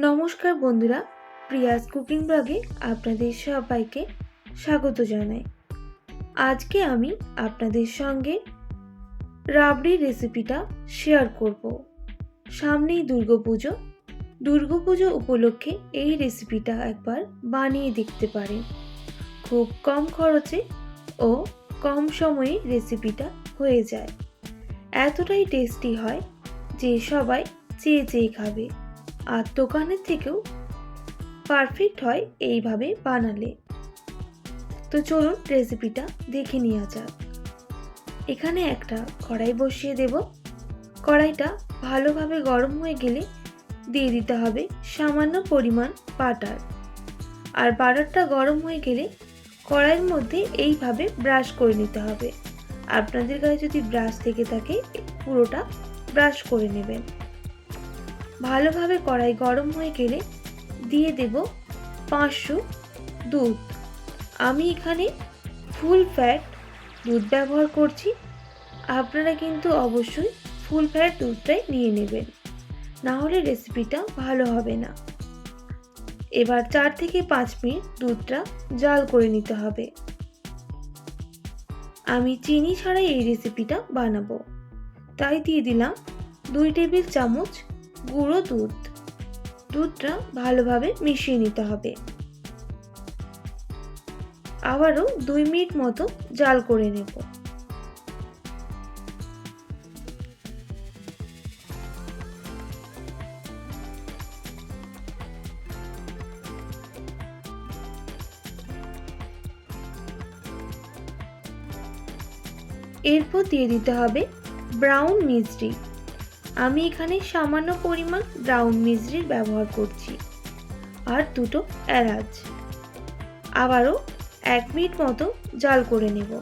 নমস্কার বন্ধুরা, Prius cooking ব্লগে আপনাদের সবাইকে স্বাগত জানাই। আজকে আমি আপনাদের সঙ্গে রাবড়ির রেসিপিটা শেয়ার করব। সামনেই দুর্গাপুজো দুর্গাপুজো উপলক্ষে এই রেসিপিটা একবার বানিয়ে দেখতে পারেন। খুব কম খরচে ও কম সময়ে রেসিপিটা হয়ে যায়। এতটাই টেস্টি হয় যে সবাই চেয়ে চেয়ে খাবে। আর দোকানের থেকেও পারফেক্ট হয় এইভাবে বানালে। তো চলুন রেসিপিটা দেখে নেওয়া যাক। এখানে একটা কড়াই বসিয়ে দেব। কড়াইটা ভালোভাবে গরম হয়ে গেলে দিয়ে দিতে হবে সামান্য পরিমাণ বাটার। আর বাটারটা গরম হয়ে গেলে কড়াইয়ের মধ্যে এইভাবে ব্রাশ করে নিতে হবে। আপনাদের কাছে যদি ব্রাশ থেকে থাকে, পুরোটা ব্রাশ করে নেবেন। ভালোভাবে কড়াই গরম হয়ে গেলে দিয়ে দেব পাঁচশো দুধ। আমি এখানে ফুল ফ্যাট দুধ ব্যবহার করছি। আপনারা কিন্তু অবশ্যই ফুল ফ্যাট দুধটাই নিয়ে নেবেন। না হলে রেসিপিটা ভালো হবে না। এবার চার থেকে পাঁচ মিনিট দুধটা জাল করে নিতে হবে। আমি চিনি ছাড়াই এই রেসিপিটা বানাবো। তাই দিয়ে দিলাম দুই টেবিল চামচ গুঁড়ো দুধ। দুধটা ভালোভাবে মিশিয়ে নিতে হবে। আবারও দুই মিনিট মতো জাল করে নেব। এরপর দিয়ে দিতে হবে ব্রাউন মিষ্টি। আমি এখানে সামান্য পরিমাণ ব্রাউন মিজরির ব্যবহার করছি। আর দুটো এলাচ। আবারও এক মিনিট মতো জাল করে নেব।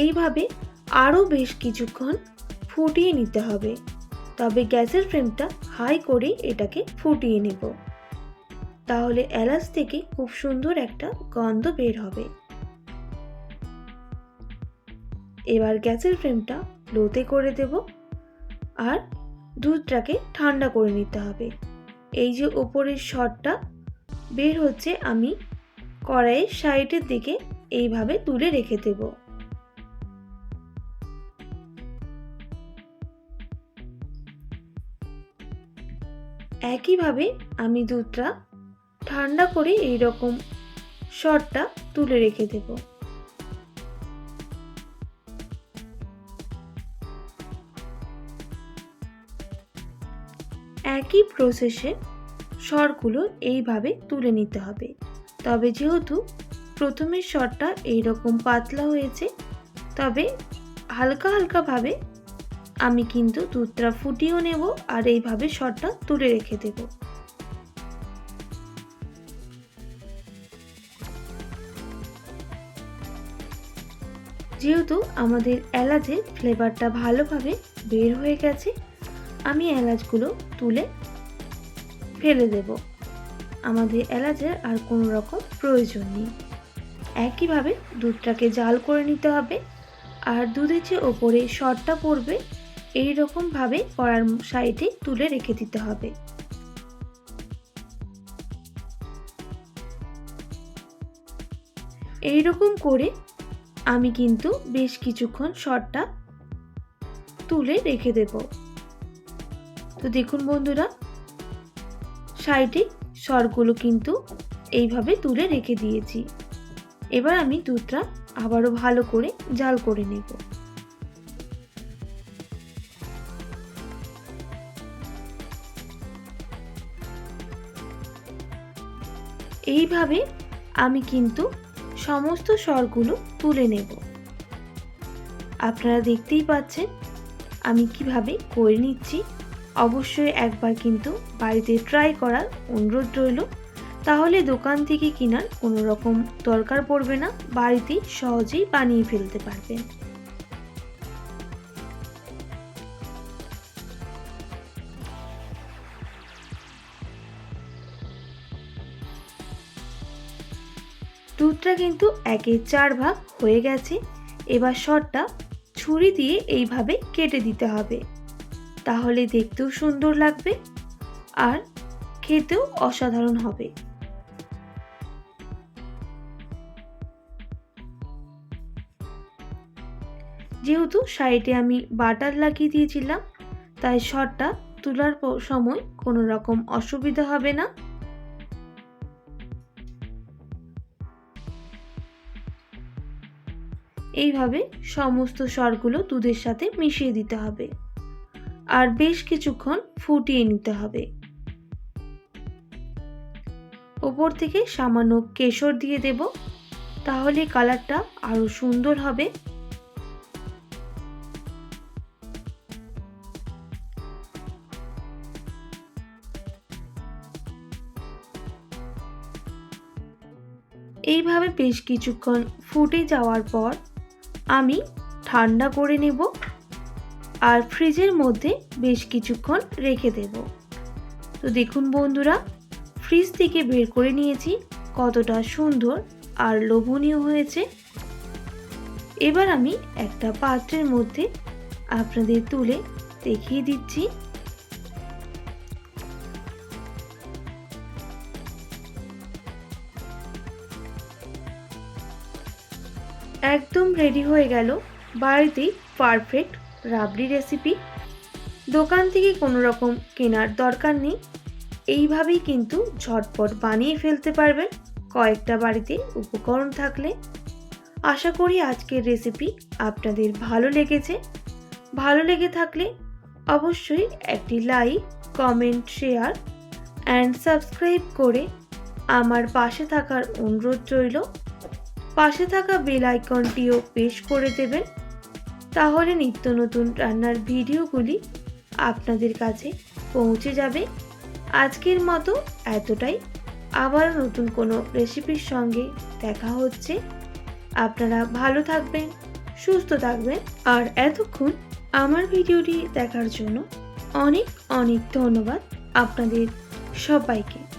এইভাবে আরও বেশ কিছুক্ষণ ফুটিয়ে নিতে হবে। তবে গ্যাসের ফ্লেমটা হাই করে এটাকে ফুটিয়ে নেব। তাহলে এলাচ থেকে খুব সুন্দর একটা গন্ধ বের হবে। এবার গ্যাসের ফ্লেমটা লোতে করে দেব আর দুধটাকে ঠান্ডা করে নিতে হবে। এই যে ওপরের শটটা বের হচ্ছে, আমি কড়াইয়ের সাইডের দিকে এইভাবে তুলে রেখে দেবো। একইভাবে আমি দুধটা ঠান্ডা করে এই রকম শটটা তুলে রেখে দেব। একই প্রসেসে সরগুলো এইভাবে তুলে নিতে হবে। তবে যেহেতু প্রথমের শটটা এইরকম পাতলা হয়েছে, তবে হালকা হালকাভাবে আমি কিন্তু দুধটা ফুটিয়েও নেব আর এইভাবে শটটা তুলে রেখে দেব। যেহেতু আমাদের এলাচের ফ্লেভারটা ভালোভাবে বের হয়ে গেছে, আমি এলাচগুলো তুলে ফেলে দেব। আমাদের এলাচের আর কোনো রকম প্রয়োজন নেই। একইভাবে দুধটাকে জাল করে নিতে হবে আর দুধের যে ওপরে শটটা পড়বে এই ভাবে কড়ার সাইডে তুলে রেখে দিতে হবে। এই রকম করে আমি কিন্তু বেশ কিছুক্ষণ শটটা তুলে রেখে দেব। তো দেখুন বন্ধুরা, সাইডে সরগুলো কিন্তু এইভাবে তুলে রেখে দিয়েছি। এবার আমি দুধটা আবারও ভালো করে জাল করে নেব। এইভাবে আমি কিন্তু সমস্ত স্বরগুলো তুলে নেব। আপনারা দেখতেই পাচ্ছেন, আমি কীভাবে করে নিচ্ছি। অবশ্যই একবার কিন্তু বাড়িতে ট্রাই করার অনুরোধ রইল। তাহলে দোকান থেকে কেনার কোনো রকম দরকার পড়বে না, বাড়িতেই সহজেই বানিয়ে ফেলতে পারবেন। দুধটা কিন্তু একে চার ভাগ হয়ে গেছে। এবার শটটা ছুরি দিয়ে এইভাবে কেটে দিতে হবে। তাহলে দেখতেও সুন্দর লাগবে আর খেতেও অসাধারণ হবে। যেহেতু সাইডে আমি বাটার লাগিয়ে দিয়েছিলাম, তাই শটটা তোলার সময় কোনো রকম অসুবিধা হবে না। এইভাবে সমস্ত স্বরগুলো দুধের সাথে মিশিয়ে দিতে হবে। আর বেশ কিছুক্ষণ ফুটিয়ে নিতে হবে। ওপর থেকে সামান্য কেশর দিয়ে দেব, তাহলে কালারটা আরও সুন্দর হবে। এইভাবে বেশ কিছুক্ষণ ফুটে যাওয়ার পর আমি ঠান্ডা করে নেব আর ফ্রিজের মধ্যে বেশ কিছুক্ষণ রেখে দেব। তো দেখুন বন্ধুরা, ফ্রিজ থেকে বের করে নিয়েছি, কতটা সুন্দর আর লোভনীয় হয়েছে। এবার আমি একটা পাত্রের মধ্যে আপনাদের তুলে দেখিয়ে দিচ্ছি। একদম রেডি হয়ে গেল বাড়িতেই পারফেক্ট রাবড়ি রেসিপি দোকান থেকে কোনো রকম কেনার দরকার নেই। এইভাবেই কিন্তু ঝটপট বানিয়ে ফেলতে পারবেন। কয়েকটা বাড়িতে উপকরণ থাকলে। আশা করি আজকের রেসিপি আপনাদের ভালো লেগেছে। ভালো লেগে থাকলে অবশ্যই একটি like comment share and subscribe করে আমার পাশে থাকার অনুরোধ রইল। পাশে থাকা বেল আইকনটিও পেশ করে দেবেন। তাহলে নিত্য নতুন রান্নার ভিডিওগুলি আপনাদের কাছে পৌঁছে যাবে। আজকের মতো এতটাই। আবার নতুন কোনো রেসিপির সঙ্গে দেখা হচ্ছে। আপনারা ভালো থাকবেন, সুস্থ থাকবেন। আর এতক্ষণ আমার ভিডিওটি দেখার জন্য অনেক অনেক ধন্যবাদ আপনাদের সবাইকে।